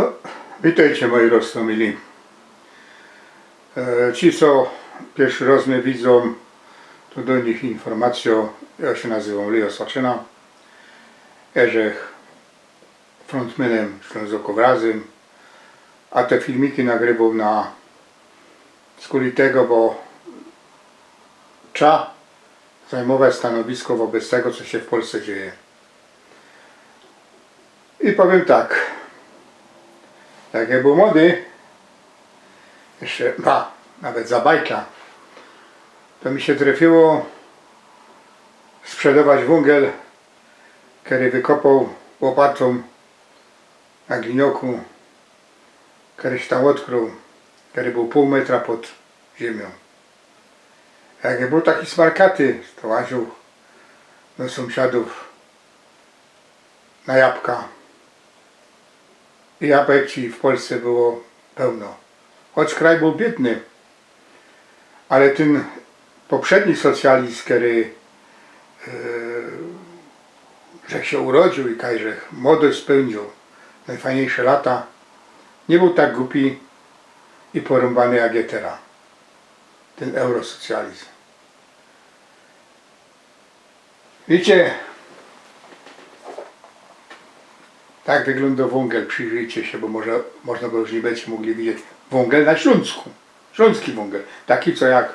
No, witajcie moi roztomili. E, ci, co pierwszy raz mnie widzą, to do nich informacja. Ja się nazywam Leo Saczyna. Jerzech frontmanem Ślązokowrazem. A te filmiki nagrywam na skuli tego, bo trzeba zajmować stanowisko wobec tego, co się w Polsce dzieje. I powiem tak, jak ja był młody, jeszcze, ba, nawet za bajka, to mi się trafiło sprzedawać węgiel, który wykopał łopatą na glinioku, któryś tam odkrył, który był pół metra pod ziemią. Jak ja był taki smarkaty, to łaził do sąsiadów na jabłka. I jabłek ci w Polsce było pełno. Choć kraj był biedny, ale ten poprzedni socjalizm, który e, że się urodził i kaj, że młodość spełnił najfajniejsze lata, nie był tak głupi i porąbany jak je teraz. Ten eurosocjalizm. Wiecie, tak wygląda wągel, przyjrzyjcie się, bo może, można go już nie będziecie mogli widzieć. Wągel na Śląsku. Śląski wągel. Taki, co jak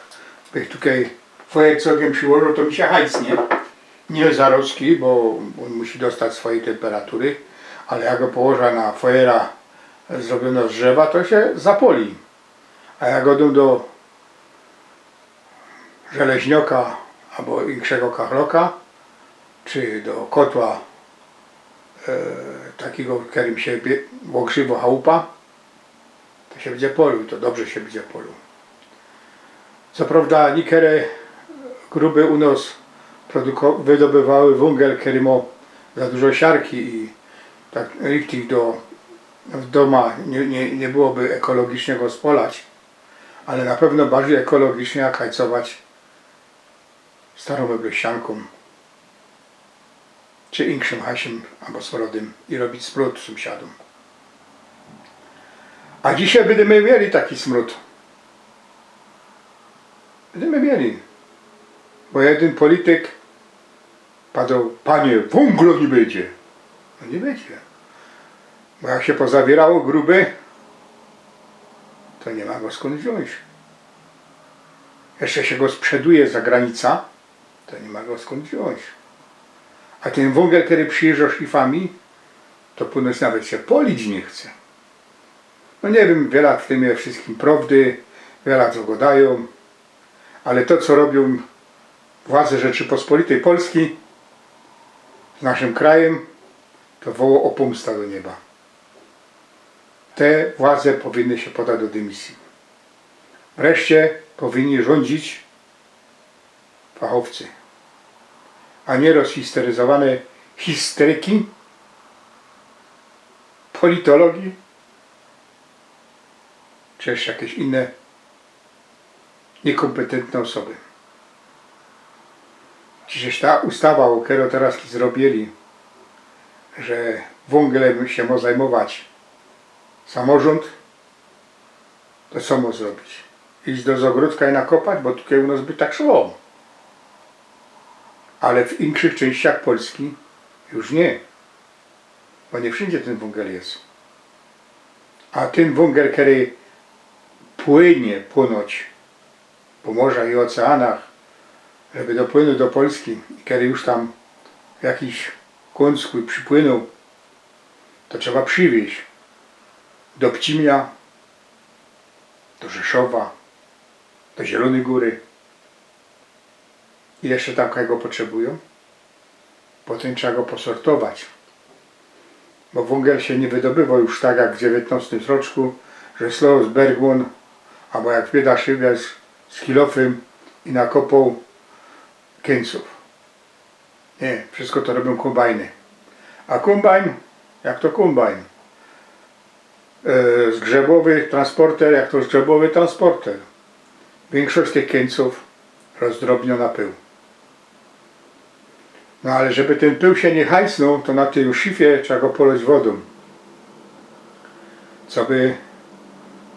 tutaj fojecogiem przyłożył, to mi się hajcnie. Nie zaroski, bo on musi dostać swojej temperatury, ale jak go położę na fojera zrobione z drzewa, to się zapoli. A jak dam do żeleźnioka albo większego kachloka, czy do kotła takiego, w którym się ogrzywa chałupa, to się będzie polił, to dobrze się będzie polił. Co prawda niektóre gruby u nas wydobywały węgiel, który ma za dużo siarki i tak richtig do w doma nie, nie, nie byłoby ekologicznie go spolać, ale na pewno bardziej ekologicznie jak hajcować starą wybleścianką czy inkszym hasiem albo srodym i robić smród sąsiadom. A dzisiaj będziemy mieli taki smród. Będziemy mieli. Bo jeden polityk padał, panie, węgla nie będzie. No nie będzie. Bo jak się pozawierało gruby, to nie ma go skąd wziąć. Jeszcze się go sprzeduje za granica, to nie ma go skąd wziąć. A ten węgiel, który przyjeżdża szlifami, to ponoć nawet się polić nie chce. No nie wiem, wiele w tym wszystkim prawdy, wiele co go dają, ale to, co robią władze Rzeczypospolitej Polski z naszym krajem, to woło o pomsta do nieba. Te władze powinny się podać do dymisji. Wreszcie powinni rządzić fachowcy, a nie rozhisteryzowane histeryki, politologii, czy jeszcze jakieś inne niekompetentne osoby. Przecież ta ustawa, o którą teraz zrobili, że węglem się ma zajmować samorząd, to co ma zrobić? Iść do Zogródka i nakopać, bo tutaj u nas by tak szło. Ale w innych częściach Polski już nie. Bo nie wszędzie ten węgiel jest. A ten węgiel, który płynie ponoć po morzach i oceanach, żeby dopłynął do Polski kiedy już tam jakiś kąsku przypłynął, to trzeba przywieźć do Pcimia, do Rzeszowa, do Zielonej Góry. I jeszcze tam kogo potrzebują? Potem trzeba go posortować. Bo węgiel się nie wydobywał już tak jak w XIX roczku, że slow z Bergwon, albo jak bieda szybia z, kilofem i nakopał kieńców. Nie, wszystko to robią kombajny. A kombajn, jak to kombajn? E, zgrzebowy transporter, jak to zgrzebowy transporter. Większość tych kieńców rozdrobnio na pył. No ale żeby ten pył się nie hajsnął, to na tej szifie trzeba go poleć wodą. co by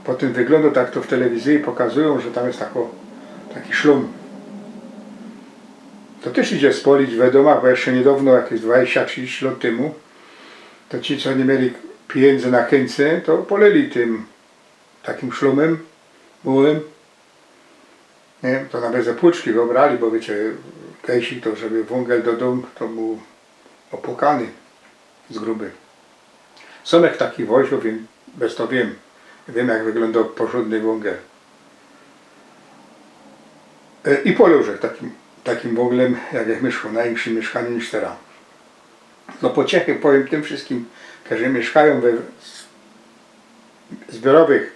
po tym wyglądu, tak to w telewizji pokazują, że tam jest tako, taki szlum. To też idzie spolić wiadomo, bo jeszcze niedawno, jakieś 20-30 lat temu, to ci, co nie mieli pieniędzy na chęce, to poleli tym takim szlumem mułym. Nie, to nawet ze płuczki go brali, bo wiecie, kejsik to, żeby wągiel do domu, to był opłukany z gruby. Jak taki woźno, wiem, bez to wiem. Wiem jak wygląda porządny wągiel. E, I polużek takim, takim wąglem, jak jak mieszkał, największym mieszkaniu niż teraz. No pociechy powiem tym wszystkim, którzy mieszkają we zbiorowych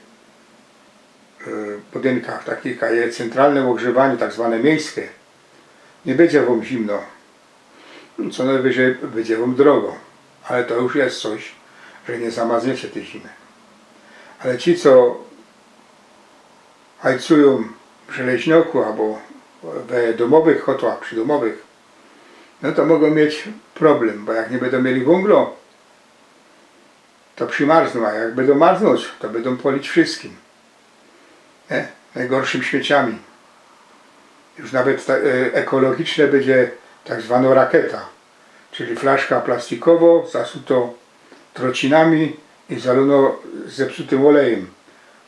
e, budynkach, takich jak centralne ogrzewanie, tak zwane miejskie. Nie będzie wam zimno. Co najwyżej będzie wam drogo. Ale to już jest coś, że nie zamazniecie tej zimy. Ale ci, co hajcują w żeleźnioku albo w domowych kotłach, przydomowych, no to mogą mieć problem, bo jak nie będą mieli węglo, to przymarzną, a jak będą marznąć, to będą polić wszystkim. Nie? Najgorszym śmieciami. Już nawet e, ekologiczne będzie tak zwana rakieta, czyli flaszka plastikowo zasuto trocinami i zalono zepsutym olejem.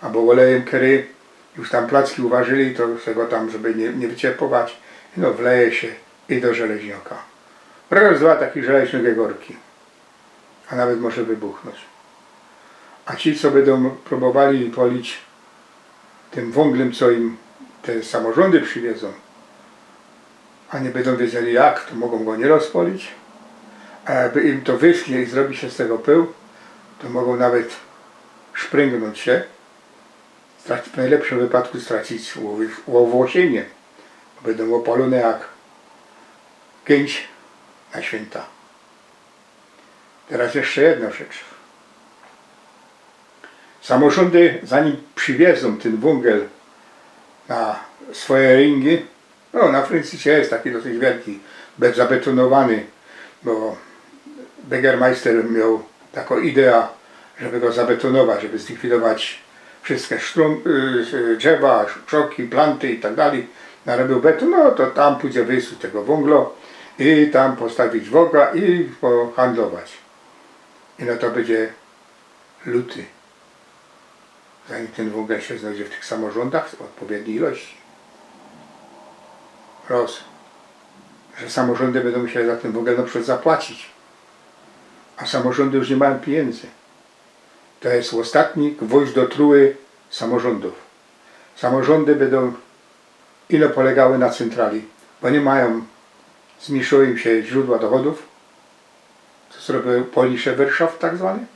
Albo olejem, który już tam placki uważyli, to tego tam, żeby nie, nie wycierpować, no wleje się i do żeleźnioka. Raz, dwa takie żelazne gegorki. A nawet może wybuchnąć. A ci, co będą próbowali polić tym węglem, co im te samorządy przywiedzą, a nie będą wiedzieli jak, to mogą go nie rozpolić. A jakby im to wyschnie i zrobi się z tego pył, to mogą nawet szpręgnąć się. Straci, w najlepszym wypadku stracić łowłosienie. Będą opalone jak pięć na święta. Teraz jeszcze jedna rzecz. Samorządy, zanim przywiezą ten węgiel na swoje ringi, no na Francisie jest taki dosyć wielki, zabetonowany, bo Begermeister miał taką ideę, żeby go zabetonować, żeby zlikwidować wszystkie y, drzewa, krzoki, planty i tak dalej. Narobił beton, no to tam pójdzie wysuć tego węglo i tam postawić woga i pohandlować. I no to będzie luty. Zanim ten węgiel się znajdzie w tych samorządach w odpowiedniej ilości. Roz. Że samorządy będą musiały za ten węgiel na przykład zapłacić. A samorządy już nie mają pieniędzy. To jest ostatni gwóźdź do truły samorządów. Samorządy będą ile polegały na centrali, bo nie mają, zmniejszyły im się źródła dochodów, co zrobił Polisze Warszaw tak zwany.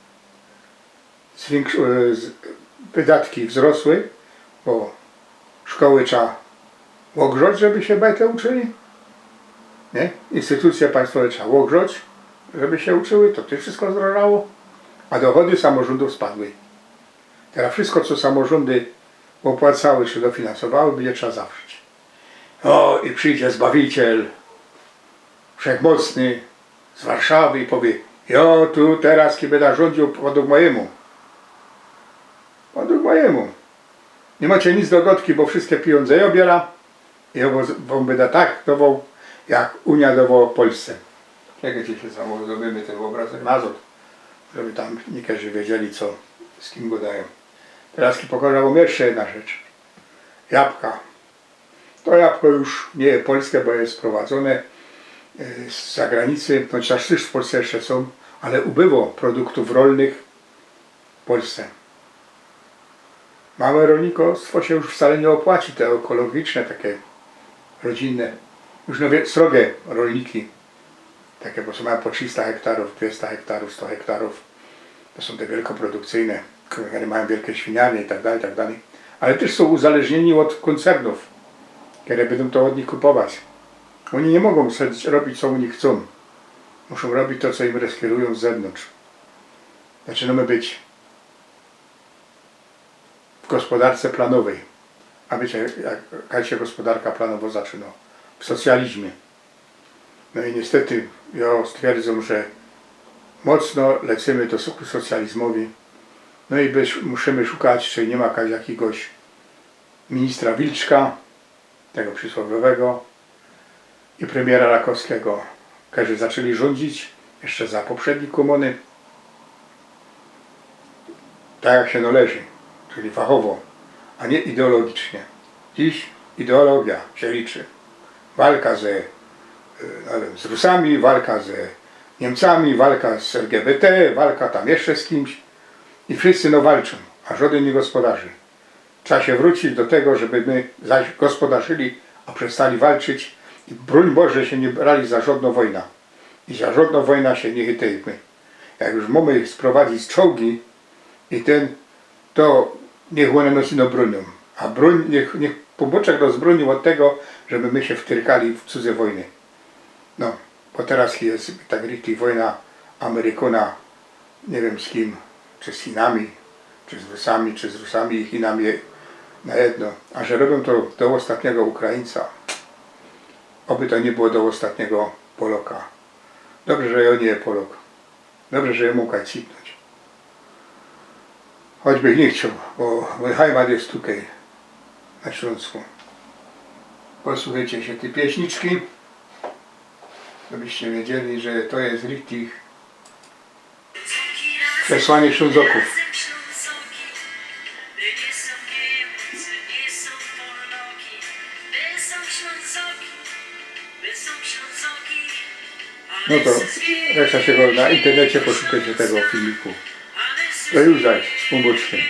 Wydatki wzrosły, bo szkoły trzeba ogrzać, żeby się bajtle uczyli. Nie? Instytucje państwowe trzeba ogrzać, żeby się uczyły, to też wszystko zdrożało, a dochody samorządów spadły. Teraz wszystko, co samorządy opłacały czy dofinansowały, będzie trzeba zawrzeć. O, i przyjdzie Zbawiciel, Wszechmocny z Warszawy i powie, jo, tu teraz kiedy będę rządził według mojemu. Mojemu. Nie macie nic do gotki, bo wszystkie pieniądze ja obiera i wam będę tak dawał, jak Unia dawała Polsce. Jak dzisiaj samo zrobimy ten obrazek Mazot, żeby tam niektórzy wiedzieli, co z kim go dają. Teraz pokażę wam jeszcze jedna rzecz. Jabłka. To jabłko już nie jest polskie, bo jest sprowadzone e, z zagranicy, chociaż też w Polsce jeszcze są, ale ubyło produktów rolnych w Polsce. Małe rolnictwo się już wcale nie opłaci, te ekologiczne, takie rodzinne, już nowe, srogie rolniki, takie, bo są mają po 300 hektarów, 200 hektarów, 100 hektarów, to są te wielkoprodukcyjne, które mają wielkie świniarnie i tak dalej, tak dalej. Ale też są uzależnieni od koncernów, które będą to od nich kupować. Oni nie mogą robić, co nich chcą. Muszą robić to, co im reskirują z zewnątrz. Zaczynamy być gospodarce planowej. A wiecie, jak, jak się gospodarka planowo zaczyna? W socjalizmie. No i niestety ja stwierdzam, że mocno lecimy do soku socjalizmowi No i byś, musimy szukać, czy nie ma jakiegoś ministra Wilczka, tego przysłowiowego, i premiera Rakowskiego, którzy zaczęli rządzić jeszcze za poprzedniej komuny, tak jak się należy, czyli fachowo, a nie ideologicznie. Dziś ideologia się liczy. Walka ze, wiem, z Rusami, walka ze Niemcami, walka z LGBT, walka tam jeszcze z kimś i wszyscy no walczą, a żaden nie gospodarzy. Trzeba się wrócić do tego, żeby my zaś gospodarzyli, a przestali walczyć i broń Boże się nie brali za żadną wojnę. I za żadną wojnę się nie chytajmy. Jak już mamy sprowadzić czołgi i ten, to niech one nosino bronią. A broń, niech, niech poboczek rozbronił od tego, żeby my się wtyrkali w cudze wojny. No, bo teraz jest tak rytli wojna Amerykona, nie wiem z kim, czy z Chinami, czy z Rusami, czy z Rusami i Chinami na jedno. A że robią to do ostatniego Ukraińca, oby to nie było do ostatniego Poloka. Dobrze, że ja nie Polok. Dobrze, że ja mógł cipnąć. Choćby nie chciał, bo mój heimat jest tutaj, na Śląsku. Posłuchajcie się tej pieśniczki, żebyście wiedzieli, że to jest Richtich Przesłanie Ślązoków. No to reszta się go na internecie poszukajcie tego filmiku. To już zaś z pomboczkiem.